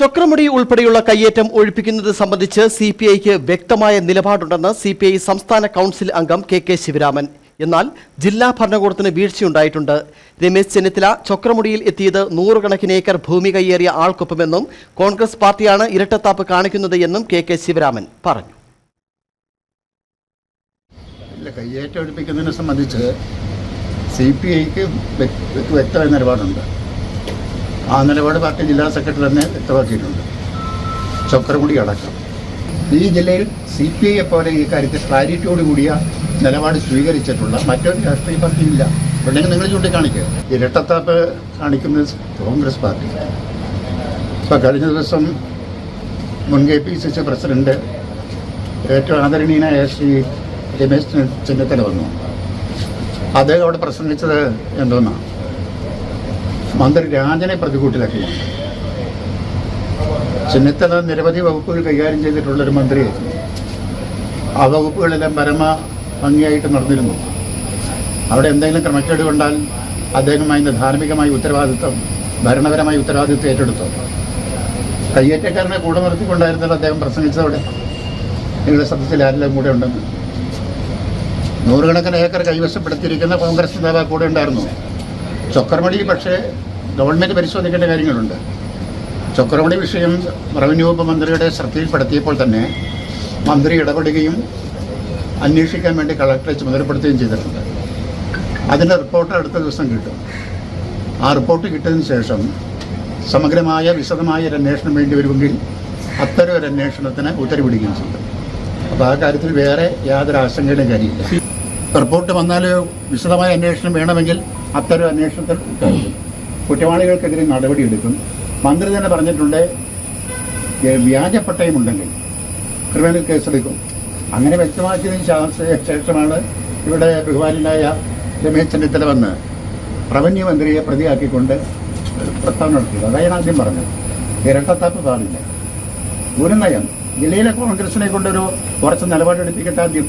ചക്രമുടി ഉൾപ്പെടെയുള്ള കയ്യേറ്റം ഒഴിപ്പിക്കുന്നത് സംബന്ധിച്ച് സി പി ഐക്ക് വ്യക്തമായ നിലപാടുണ്ടെന്ന് സി പി ഐ സംസ്ഥാന കൗൺസിൽ അംഗം കെ കെ ശിവരാമൻ. എന്നാൽ ജില്ലാ ഭരണകൂടത്തിന് വീഴ്ചയുണ്ടായിട്ടുണ്ട്. രമേശ് ചെന്നിത്തല ചക്രമുടിയിൽ എത്തിയത് നൂറുകണക്കിന് ഏക്കർ ഭൂമി കയ്യേറിയ ആൾക്കൊപ്പമെന്നും കോൺഗ്രസ് പാർട്ടിയാണ് ഇരട്ടത്താപ്പ് കാണിക്കുന്നത് എന്നും കെ കെ ശിവരാമൻ പറഞ്ഞു. കയ്യേറ്റം ഒഴിപ്പിക്കുന്നതിനെ സംബന്ധിച്ച് സി പി ഐക്ക് വ്യക്തമായ നിലപാടുണ്ട്. ആ നിലപാട് പാർട്ടി ജില്ലാ സെക്രട്ടറി തന്നെ വ്യക്തമാക്കിയിട്ടുണ്ട്. ചക്രകുടി അടക്കം. ഈ ജില്ലയിൽ സി പി ഐയെ പോലെ ഈ കാര്യത്തിൽ ക്ലാരിറ്റിയോട് കൂടിയ നിലപാട് സ്വീകരിച്ചിട്ടുള്ള മറ്റൊരു രാഷ്ട്രീയ പാർട്ടിയില്ല ഉണ്ടെങ്കിൽ നിങ്ങൾ ചൂണ്ടിക്കാണിക്കുക ഇരട്ടത്താപ്പ് കാണിക്കുന്നത് കോൺഗ്രസ് പാർട്ടി ഇപ്പോൾ കഴിഞ്ഞ ദിവസം മുൻ K P C C president ഏറ്റവും ആദരണീയനായ ശ്രീ രമേശ് ചെന്നി- ചെന്നിത്തല വന്നു. അദ്ദേഹം അവിടെ പ്രസംഗിച്ചത് എന്തോന്നാ? മന്ത്രി രാജനെ പ്രതികൂട്ടിലാക്കിയാണ് ചെന്നിത്തല നിരവധി വകുപ്പുകൾ കൈകാര്യം ചെയ്തിട്ടുള്ളൊരു മന്ത്രിയായിരുന്നു. ആ വകുപ്പുകളെല്ലാം പരമ ഭംഗിയായിട്ട് നടന്നിരുന്നു. അവിടെ എന്തെങ്കിലും ക്രമക്കേട് കണ്ടാൽ അദ്ദേഹം അതിന്റെ ധാർമ്മികമായ ഉത്തരവാദിത്വം ഭരണപരമായ ഉത്തരവാദിത്വം ഏറ്റെടുത്തു. കയ്യേറ്റക്കാരനെ കൂടെ നിർത്തിക്കൊണ്ടായിരുന്നല്ലോ അദ്ദേഹം പ്രസംഗിച്ചതോടെ നിങ്ങളുടെ സത്യത്തിൽ ആരെല്ലാം കൂടെ ഉണ്ടെന്ന്? നൂറുകണക്കിന് ഏക്കർ കൈവശപ്പെടുത്തിയിരിക്കുന്ന കോൺഗ്രസ് നേതാവ് കൂടെ ഉണ്ടായിരുന്നു. ചൊക്രമണി പക്ഷേ ഗവൺമെന്റ് പരിശോധിക്കേണ്ട കാര്യങ്ങളുണ്ട്. ചൊക്രമണി വിഷയം റവന്യൂ വകുപ്പ് മന്ത്രിയുടെ ശ്രദ്ധയിൽപ്പെടുത്തിയപ്പോൾ തന്നെ മന്ത്രി ഇടപെടുകയും അന്വേഷിക്കാൻ വേണ്ടി കളക്ടറെ ചുമതലപ്പെടുത്തുകയും ചെയ്തിട്ടുണ്ട്. അതിന്റെ റിപ്പോർട്ട് അടുത്ത ദിവസം കിട്ടും. ആ റിപ്പോർട്ട് കിട്ടിയതിന് ശേഷം സമഗ്രമായ വിശദമായ ഒരു അന്വേഷണം വേണ്ടി വരുമെങ്കിൽ അത്തരം ഒരു അന്വേഷണത്തിന് ഉത്തരവിടുകയും ചെയ്യും. അപ്പോൾ ആ കാര്യത്തിൽ വേറെ യാതൊരു ആശങ്കയുടെയും കാര്യമില്ല. റിപ്പോർട്ട് വന്നാൽ വിശദമായ അന്വേഷണം വേണമെങ്കിൽ അത്തരം അന്വേഷണത്തിൽ കുറ്റവാളികൾക്കെതിരെ നടപടിയെടുക്കും മന്ത്രി തന്നെ പറഞ്ഞിട്ടുണ്ട് വ്യാജ പട്ടയമുണ്ടെങ്കിൽ ക്രിമിനൽ കേസെടുക്കും. അങ്ങനെ വ്യക്തമാക്കിയതിന് ശേഷമാണ് ഇവിടെ ബഹുമാനായ രമേശ് ചെന്നിത്തല വന്ന് റവന്യൂ മന്ത്രിയെ പ്രതിയാക്കിക്കൊണ്ട് പ്രസ്താവന നടത്തിയത്. അതായത് ആദ്യം പറഞ്ഞത്. ഇരട്ടത്താപ്പ് പാടില്ല. ഒരു നയം ജില്ലയിലെ കോൺഗ്രസിനെ കൊണ്ടൊരു കുറച്ച് നിലപാടെടുപ്പിക്കട്ടെ ആദ്യം